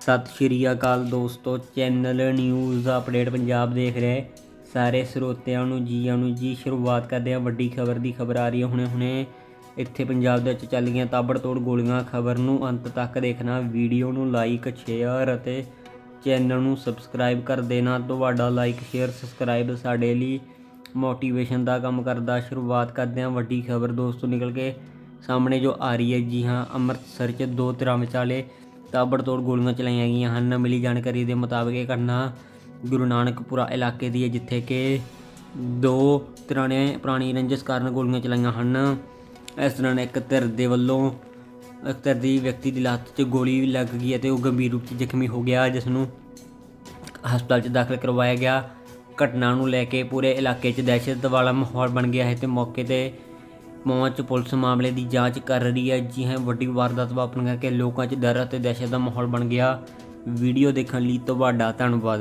ਸਤਿ ਸ਼੍ਰੀ ਅਕਾਲ ਦੋਸਤੋ, channel news update Punjab ਦੇਖ ਰਹੇ। ਸਾਰੇ ਸਰੋਤਿਆਂ ਨੂੰ, ਜੀਆਂ ਨੂੰ ਜੀ ਸ਼ੁਰੂਆਤ ਕਰਦੇ ਹਾਂ। ਵੱਡੀ ਖਬਰ ਦੀ ਖਬਰ ਆ ਰਹੀ ਹੈ ਹੁਣੇ ਹੁਣੇ। ਇੱਥੇ ਪੰਜਾਬ ਦੇ ਵਿੱਚ ਚੱਲ ਗਈਆਂ ਤਾਬੜਤੋੜ ਗੋਲੀਆਂ। ਖਬਰ ਨੂੰ ਅੰਤ ਤੱਕ ਦੇਖਣਾ। ਵੀਡੀਓ ਨੂੰ ਲਾਈਕ ਸ਼ੇਅਰ ਅਤੇ ਚੈਨਲ ਨੂੰ ਸਬਸਕ੍ਰਾਈਬ ਕਰ ਦੇਣਾ। ਤੁਹਾਡਾ ਲਾਈਕ ਸ਼ੇਅਰ ਸਬਸਕ੍ਰਾਈਬ ਸਾਡੇ ਲਈ ਮੋਟੀਵੇਸ਼ਨ ਦਾ ਕੰਮ ਕਰਦਾ। ਸ਼ੁਰੂਆਤ ਕਰਦੇ ਹਾਂ ਵੱਡੀ ਖਬਰ ਦੋਸਤੋ ਨਿਕਲ ਕੇ। ਸਾਹਮਣੇ ਜੋ ਆ ਰਹੀ ਹੈ ਜੀ ਹਾਂ, ਅੰਮ੍ਰਿਤਸਰ 'ਚ ਦੋ ਧਿਰਾਂ ਵਿਚਾਲੇ ਤਾਬੜਤੋੜ ਗੋਲੀਆਂ ਚਲਾਈਆਂ ਗਈਆਂ ਹਨ। ਮਿਲੀ ਜਾਣਕਾਰੀ ਦੇ ਮੁਤਾਬਕ ਇਹ ਘਟਨਾ ਗੁਰੂ ਨਾਨਕਪੁਰਾ ਇਲਾਕੇ ਦੀ ਹੈ, ਜਿੱਥੇ ਕਿ ਦੋ ਧਿਰਾਂ ਪੁਰਾਣੀ ਰੰਜਿਸ਼ ਕਾਰਨ ਗੋਲੀਆਂ ਚਲਾਈਆਂ ਹਨ। ਇਸ ਤਰ੍ਹਾਂ ਇੱਕ ਧਿਰ ਦੇ ਵੱਲੋਂ ਇੱਕ ਧਿਰ ਦੀ ਵਿਅਕਤੀ ਦੀ ਲੱਤ 'ਚ ਗੋਲੀ ਲੱਗ ਗਈ ਅਤੇ ਉਹ ਗੰਭੀਰ ਰੂਪ 'ਚ ਜ਼ਖਮੀ ਹੋ ਗਿਆ, ਜਿਸ ਨੂੰ ਹਸਪਤਾਲ 'ਚ ਦਾਖਲ ਕਰਵਾਇਆ ਗਿਆ। ਘਟਨਾ ਨੂੰ ਲੈ ਕੇ ਪੂਰੇ ਇਲਾਕੇ 'ਚ ਦਹਿਸ਼ਤ ਵਾਲਾ ਮਾਹੌਲ ਬਣ ਗਿਆ ਹੈ ਤੇ ਮੌਕੇ ਤੇ ਪਹੁੰਚ ਪੁਲਿਸ ਮਾਮਲੇ ਦੀ ਜਾਂਚ ਕਰ ਰਹੀ ਹੈ। ਜੀ ਹਾਂ, ਵੱਡੀ ਵਾਰਦਾਤ ਵਾਪਰਨ ਕਰਕੇ ਲੋਕਾਂ 'ਚ ਡਰ ਅਤੇ ਦਹਿਸ਼ਤ ਦਾ ਮਾਹੌਲ ਬਣ ਗਿਆ। ਵੀਡੀਓ ਦੇਖਣ ਲਈ ਤੁਹਾਡਾ ਧੰਨਵਾਦ।